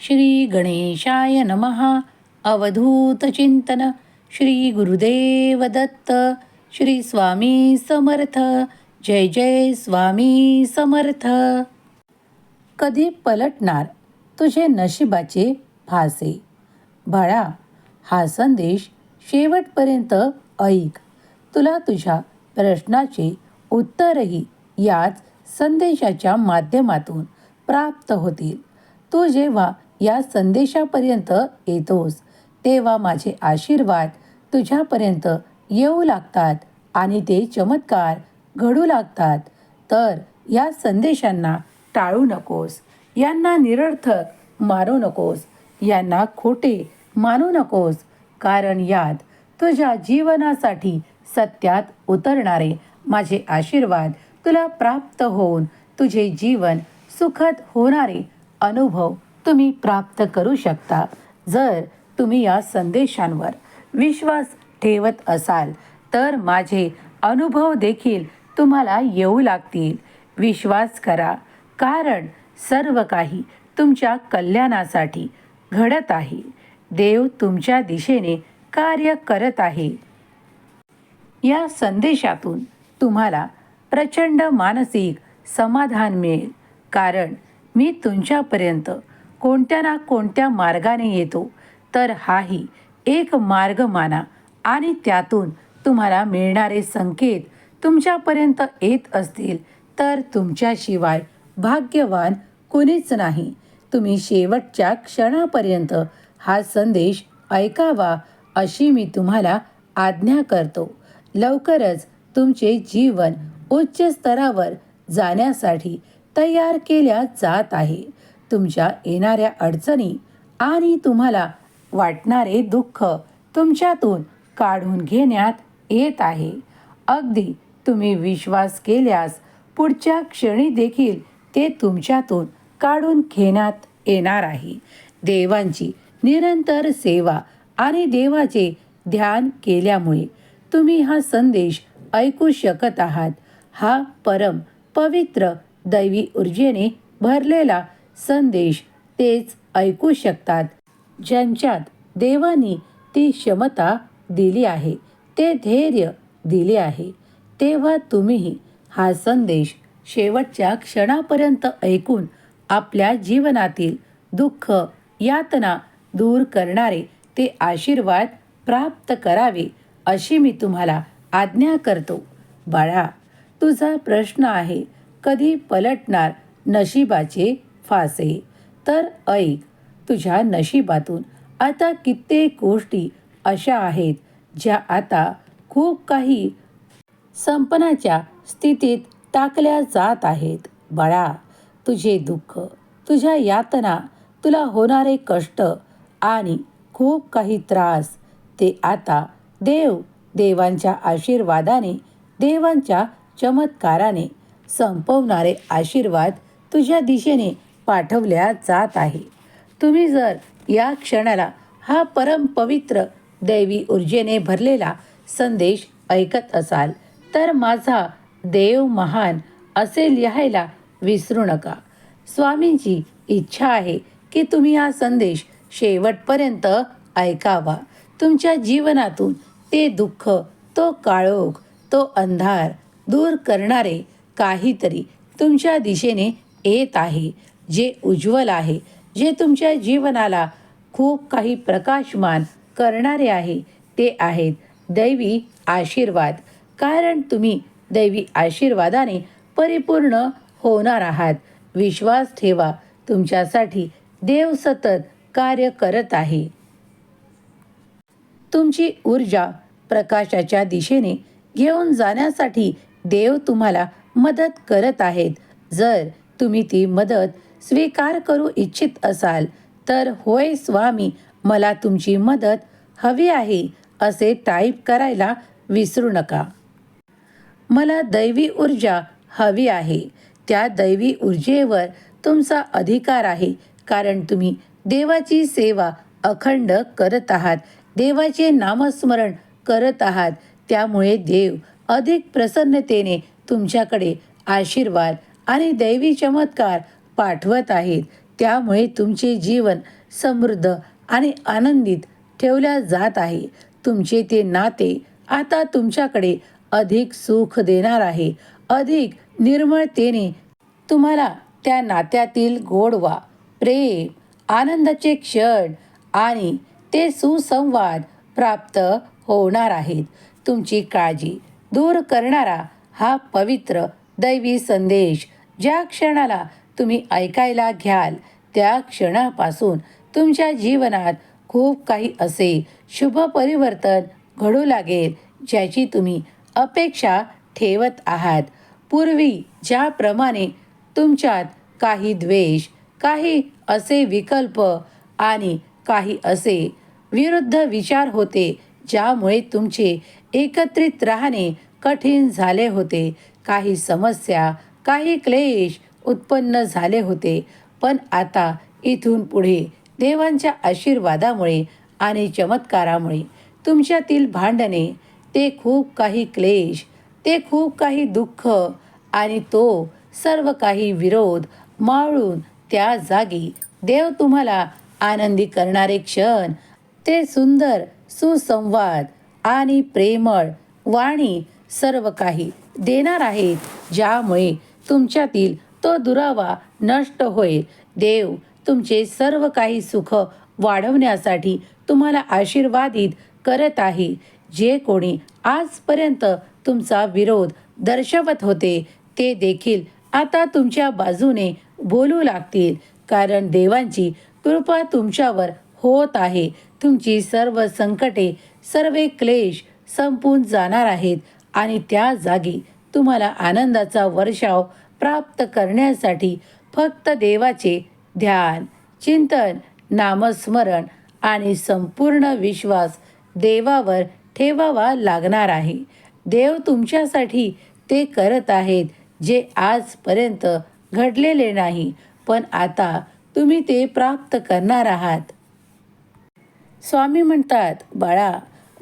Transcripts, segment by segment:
श्री गणेशाय नमहा अवधूत चिंतन. श्री गुरुदेव दत्त. श्री स्वामी समर्थ. जय जय स्वामी समर्थ. कधी पलटणार तुझे नशिबाचे फासे? बाळा हा संदेश शेवटपर्यंत ऐक. तुला तुझ्या प्रश्नाचे उत्तरही याच संदेशाच्या माध्यमातून प्राप्त होतील. तू जेव्हा या संदेशापर्यंत येतोस. तेव्हा माझे आशीर्वाद तुझ्यापर्यंत येऊ लागतात आणि ते चमत्कार घडू लागतात. तर या संदेशांना टाळू नकोस. यांना निरर्थक मारू नकोस. यांना खोटे मानू नकोस. कारण यात तुझ्या जीवनासाठी सत्यात उतरणारे माझे आशीर्वाद तुला प्राप्त होऊन तुझे जीवन सुखद होणारे अनुभव तुम्ही प्राप्त करू शकता. जर तुम्ही या संदेशांवर विश्वास ठेवत असाल तर माझे अनुभव देखील तुम्हाला येऊ लागतील. विश्वास करा कारण सर्व काही तुमच्या कल्याणासाठी घडत आहे. देव तुमच्या दिशेने कार्य करत आहे. या संदेशातून तुम्हाला प्रचंड मानसिक समाधान मिळेल कारण मी तुमच्यापर्यंत कोणत्या ना कोणत्या मार्गाने येतो तर हाही एक मार्ग माना आणि त्यातून तुम्हाला मिळणारे संकेत तुमच्यापर्यंत येत असतील तर तुमच्याशिवाय भाग्यवान कुणीच नाही. तुम्ही शेवटच्या क्षणापर्यंत हा संदेश ऐकावा अशी मी तुम्हाला आज्ञा करतो. लवकरच तुमचे जीवन उच्च स्तरावर जाण्यासाठी तयार केल्या जात आहे. तुमच्या येणाऱ्या अडचणी आणि तुम्हाला वाटणारे दुःख तुमच्यातून काढून घेण्यात येत आहे. अगदी तुम्ही विश्वास केल्यास पुढच्या क्षणी देखील ते तुमच्यातून काढून घेण्यात येणार आहे. देवांची निरंतर सेवा आणि देवाचे ध्यान केल्यामुळे तुम्ही हा संदेश ऐकू शकत आहात. हा परम पवित्र दैवी ऊर्जेने भरलेला संदेश तेच ऐकू शकतात. ज्यांच्यात देवानी ती क्षमता दिली आहे ते धैर्य दिले आहे तेव्हा तुम्हीही हा संदेश शेवटच्या क्षणापर्यंत ऐकून आपल्या जीवनातील दुःख यातना दूर करणारे ते आशीर्वाद प्राप्त करावे अशी मी तुम्हाला आज्ञा करतो. बाळा तुझा प्रश्न आहे कधी पलटणार नशिबाचे फासे. तर ऐक तुझ्या नशिबातून आता कित्येक गोष्टी अशा आहेत ज्या आता खूप काही संपनाच्या स्थितीत टाकल्या जात आहेत. बाळा तुझे दुःख तुझ्या यातना तुला होणारे कष्ट आणि खूप काही त्रास ते आता देव देवांच्या आशीर्वादाने देवांच्या चमत्काराने संपवणारे आशीर्वाद तुझ्या दिशेने पाठवल्या जात आहे. तुम्ही जर या क्षणाला हा परम पवित्र दैवी ऊर्जेने भरलेला संदेश ऐकत असाल तर माझा देव महान असे लिहायला विसरू नका. स्वामींची इच्छा आहे की तुम्ही हा संदेश शेवटपर्यंत ऐकावा. तुमच्या जीवनातून ते दुःख तो काळोख तो अंधार दूर करणारे काहीतरी तुमच्या दिशेने येत आहे. जे उज्ज्वल आहे जे तुमच्या जीवनाला खूप काही प्रकाशमान करणारे आहे ते आहेत दैवी आशीर्वाद. कारण तुम्ही दैवी आशीर्वादाने परिपूर्ण होणार आहात. विश्वास ठेवा तुमच्यासाठी देव सतत कार्य करत आहे. तुमची ऊर्जा प्रकाशाच्या दिशेने घेऊन जाण्यासाठी देव तुम्हाला मदत करत आहेत. जर तुम्ही ती मदत स्वीकार करू इच्छित असाल तर होय स्वामी मला तुमची मदत हवी आहे असे टाईप करायला विसरू नका. मला दैवी ऊर्जा हवी आहे. त्या दैवी ऊर्जेवर तुमचा अधिकार आहे कारण तुम्ही देवाची सेवा अखंड करत आहात देवाचे नामस्मरण करत आहात. त्यामुळे देव अधिक प्रसन्नतेने तुमच्याकडे आशीर्वाद आणि दैवी चमत्कार पाठवत आहेत. त्यामुळे तुमचे जीवन समृद्ध आणि आनंदित ठेवल्या जात आहे. तुमचे ते नाते आता तुमच्याकडे अधिक सुख देणार आहे. अधिक निर्मळतेने तुम्हाला त्या नात्यातील गोडवा प्रेम आनंदाचे क्षण आणि ते सुसंवाद प्राप्त होणार आहेत. तुमची काळजी दूर करणारा हा पवित्र दैवी संदेश ज्या क्षणाला तुम्ही ऐकायला घ्याल. त्या क्षणापासून तुमच्या जीवनात खूप काही असे शुभ परिवर्तन घडू लागेल ज्याची तुम्ही अपेक्षा ठेवत आहात. पूर्वी ज्याप्रमाणे तुमच्यात काही द्वेष काही असे विकल्प आणि काही असे विरुद्ध विचार होते ज्यामुळे तुमचे एकत्रित राहणे कठीण झाले होते. काही समस्या काही क्लेश उत्पन्न झाले होते. पण आता इथून पुढे देवांच्या आशीर्वादामुळे आणि चमत्कारामुळे तुमच्यातील भांडणे ते खूप काही क्लेश ते खूप काही दुःख आणि तो सर्व काही विरोध माळून त्या जागी देव तुम्हाला आनंदी करणारे क्षण ते सुंदर सुसंवाद आणि प्रेमळ वाणी सर्व काही देणार आहेत ज्यामुळे तुमच्यातील तो दुरावा नष्ट होईल. देव तुमचे सर्व काही सुख वाढवण्यासाठी तुम्हाला आशीर्वादित करत आहे. जे कोणी आजपर्यंत तुमचा विरोध दर्शवत होते ते देखील आता तुमच्या बाजूने बोलू लागतील. कारण देवांची कृपा तुमच्यावर होत आहे. तुमची सर्व संकटे सर्व क्लेश संपून जाणार आहेत आणि त्या जागी तुम्हाला आनंदाचा वर्षाव प्राप्त करण्यासाठी फक्त देवाचे ध्यान चिंतन नामस्मरण आणि संपूर्ण विश्वास देवावर ठेवावा लागणार आहे. देव तुमच्यासाठी ते करत आहेत जे आजपर्यंत घडलेले नाही पण आता तुम्ही ते प्राप्त करणार आहात. स्वामी म्हणतात बाळा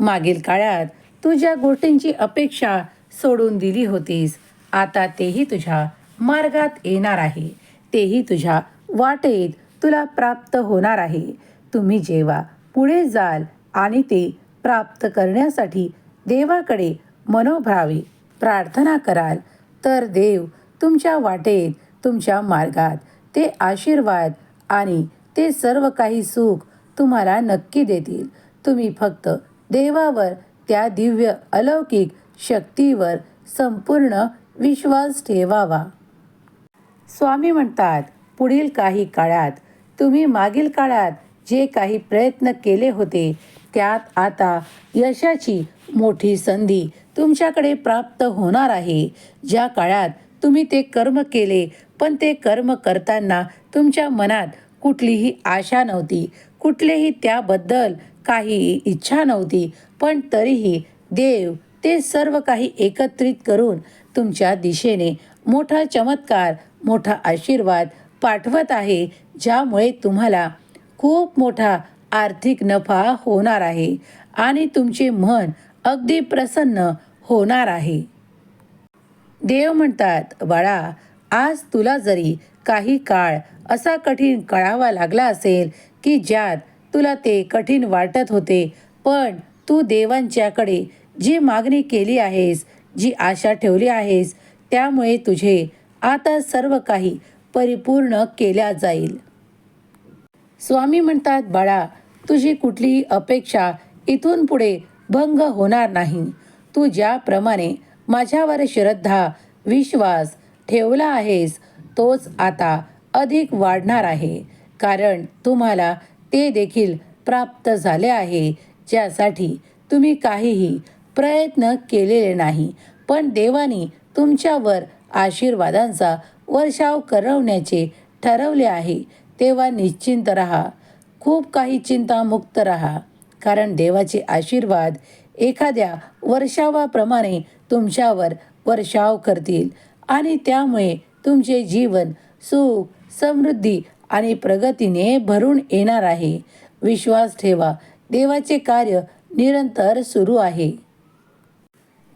मागील काळात तुझ्या गोष्टींची अपेक्षा सोडून दिली होतीस. आता तेही तुझ्या मार्गात येणार आहे. तेही तुझ्या वाटेत तुला प्राप्त होणार आहे. तुम्ही जेव्हा पुढे जाल आणि ते प्राप्त करण्यासाठी देवाकडे मनोभावे प्रार्थना कराल तर देव तुमच्या वाटेत तुमच्या मार्गात ते आशीर्वाद आणि ते सर्व काही सुख तुम्हाला नक्की देतील. तुम्ही फक्त देवावर त्या दिव्य अलौकिक शक्तीवर संपूर्ण विश्वास ठेवावा. स्वामी म्हणतात पुढील काही काळात तुम्ही मागील काळात जे काही प्रयत्न केले होते त्यात आता यशाची मोठी संधी तुमच्याकडे प्राप्त होणार आहे. ज्या काळात तुम्ही ते कर्म केले पण ते कर्म करताना तुमच्या मनात कुठलीही आशा नव्हती. कुठलेही त्याबद्दल काही इच्छा नव्हती. पण तरीही देव ते सर्व काही एकत्रित करून तुमच्या दिशेने मोठा चमत्कार मोठा आशीर्वाद पाठवत आहे ज्यामुळे तुम्हाला खूप मोठा आर्थिक नफा होणार आहे आणि तुमचे मन अगदी प्रसन्न होणार आहे. देव म्हणतात बाळा आज तुला जरी काही काळ असा कठीण कळावा लागला असेल की ज्यात तुला ते कठीण वाटत होते पण तू देवांच्याकडे जी मागणी केली आहेस जी आशा ठेवली आहेस त्यामुळे तुझे आता सर्व काही परिपूर्ण केल्या जाईल. स्वामी म्हणतात बाळा तुझी कुठलीही अपेक्षा इथून पुढे भंग होणार नाही. तू ज्याप्रमाणे माझ्यावर श्रद्धा विश्वास ठेवला आहेस तोच आता अधिक वाढणार आहे. कारण तुम्हाला ते देखील प्राप्त झाले आहे ज्यासाठी तुम्ही काहीही प्रयत्न केलेले नाही. पण देवानी तुमच्यावर आशीर्वादांचा वर्षाव करवण्याचे ठरवले आहे. तेव्हा निश्चिंत राहा. खूप काही चिंतामुक्त राहा. कारण देवाचे आशीर्वाद एखाद्या वर्षावाप्रमाणे तुमच्यावर वर्षाव करतील आणि त्यामुळे तुमचे जीवन सुख समृद्धी आणि प्रगतीने भरून येणार आहे. विश्वास ठेवा. देवाचे कार्य निरंतर सुरू आहे.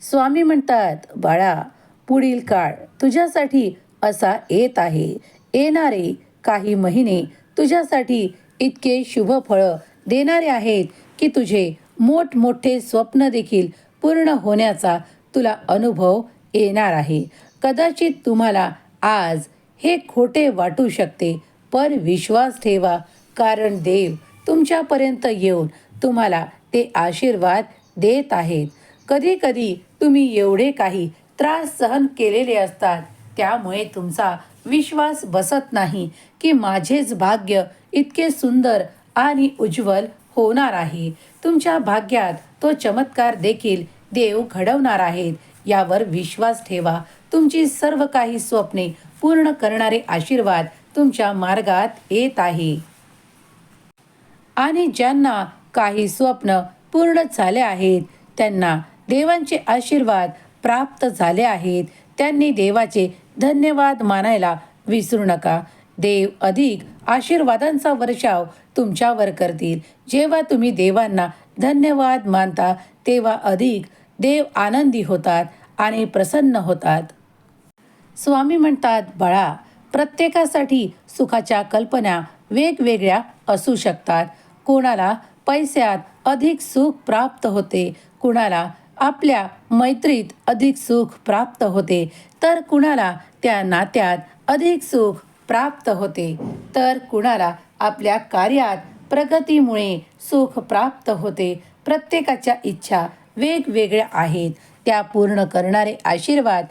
स्वामी म्हणतात बाळा पुढील काळ तुझ्यासाठी असा येत आहे. येणारे काही महिने तुझ्यासाठी इतके शुभ फळं देणारे आहेत की तुझे मोठमोठे स्वप्न देखील पूर्ण होण्याचा तुला अनुभव येणार आहे. कदाचित तुम्हाला आज हे खोटे वाटू शकते पण विश्वास ठेवा कारण देव तुमच्यापर्यंत येऊन तुम्हाला ते आशीर्वाद देत आहेत. कधी कधी तुम्ही एवढे काही त्रास सहन केलेले असतात. त्यामुळे तुमचा विश्वास बसत नाही की माझेच भाग्य इतके सुंदर आणि उज्ज्वल होणार आहे. तुमच्या भाग्यात तो चमत्कार देखील देव घडवणार आहेत. यावर विश्वास ठेवा. तुमची सर्व काही स्वप्ने पूर्ण करणारे आशीर्वाद तुमच्या मार्गात येत आहे. आणि ज्यांना काही स्वप्न पूर्ण झाले आहेत त्यांना देवांचे आशीर्वाद प्राप्त झाले आहेत. त्यांनी देवाचे धन्यवाद मानायला विसरू नका. देव अधिक आशीर्वादांचा वर्षाव तुमच्यावर करतील. जेव्हा तुम्ही देवांना धन्यवाद मानता तेव्हा अधिक देव आनंदी होतात आणि प्रसन्न होतात. स्वामी म्हणतात बाळा प्रत्येकासाठी सुखाच्या कल्पना वेगवेगळ्या असू शकतात. कोणाला पैशात अधिक सुख प्राप्त होते कुणाला आपल्या मैत्रीत अधिक सुख प्राप्त होते. तर कुणाला त्या नात्यात अधिक सुख प्राप्त होते? तर कुणाला आपल्या कार्यात प्रगतीमुळे सुख प्राप्त होते? प्रत्येकाच्या इच्छा वेगवेगळ्या आहेत. त्या पूर्ण करणारे आशीर्वाद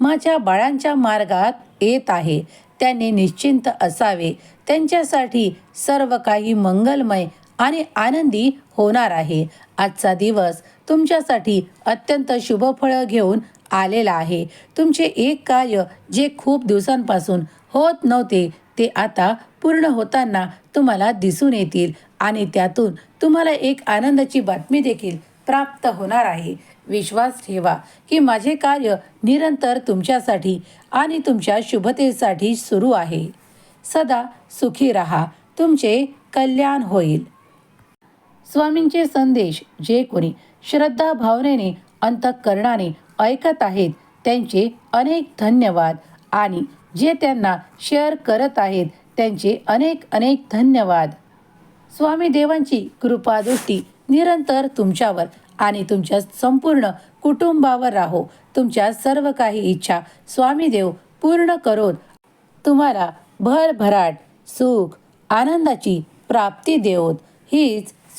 माझ्या बाळांच्या मार्गात येत आहे. त्यांनी निश्चिंत असावे. त्यांच्यासाठी सर्व काही मंगलमय आणि आनंदी होणार आहे. आजचा दिवस तुमच्यासाठी अत्यंत शुभफळं घेऊन आलेला आहे. तुमचे एक कार्य जे खूप दिवसांपासून होत नव्हते ते आता पूर्ण होताना तुम्हाला दिसून येतील आणि त्यातून तुम्हाला एक आनंदाची बातमी देखील प्राप्त होणार आहे. विश्वास ठेवा की माझे कार्य निरंतर तुमच्यासाठी आणि तुमच्या शुभतेसाठी सुरू आहे. सदा सुखी रहा. तुमचे कल्याण होईल. स्वामींचे संदेश जे कोणी श्रद्धा भावनेने अंतःकरणाने ऐकत आहेत त्यांचे अनेक धन्यवाद. आणि जे त्यांना शेअर करत आहेत त्यांचे अनेक अनेक धन्यवाद. स्वामी देवांची कृपादृष्टी निरंतर तुमच्यावर आणि तुमच्या संपूर्ण कुटुंबावर राहो. तुमच्या सर्व काही इच्छा स्वामी देव पूर्ण करून तुम्हाला भरभराट सुख आनंदाची प्राप्ती देवत. हीच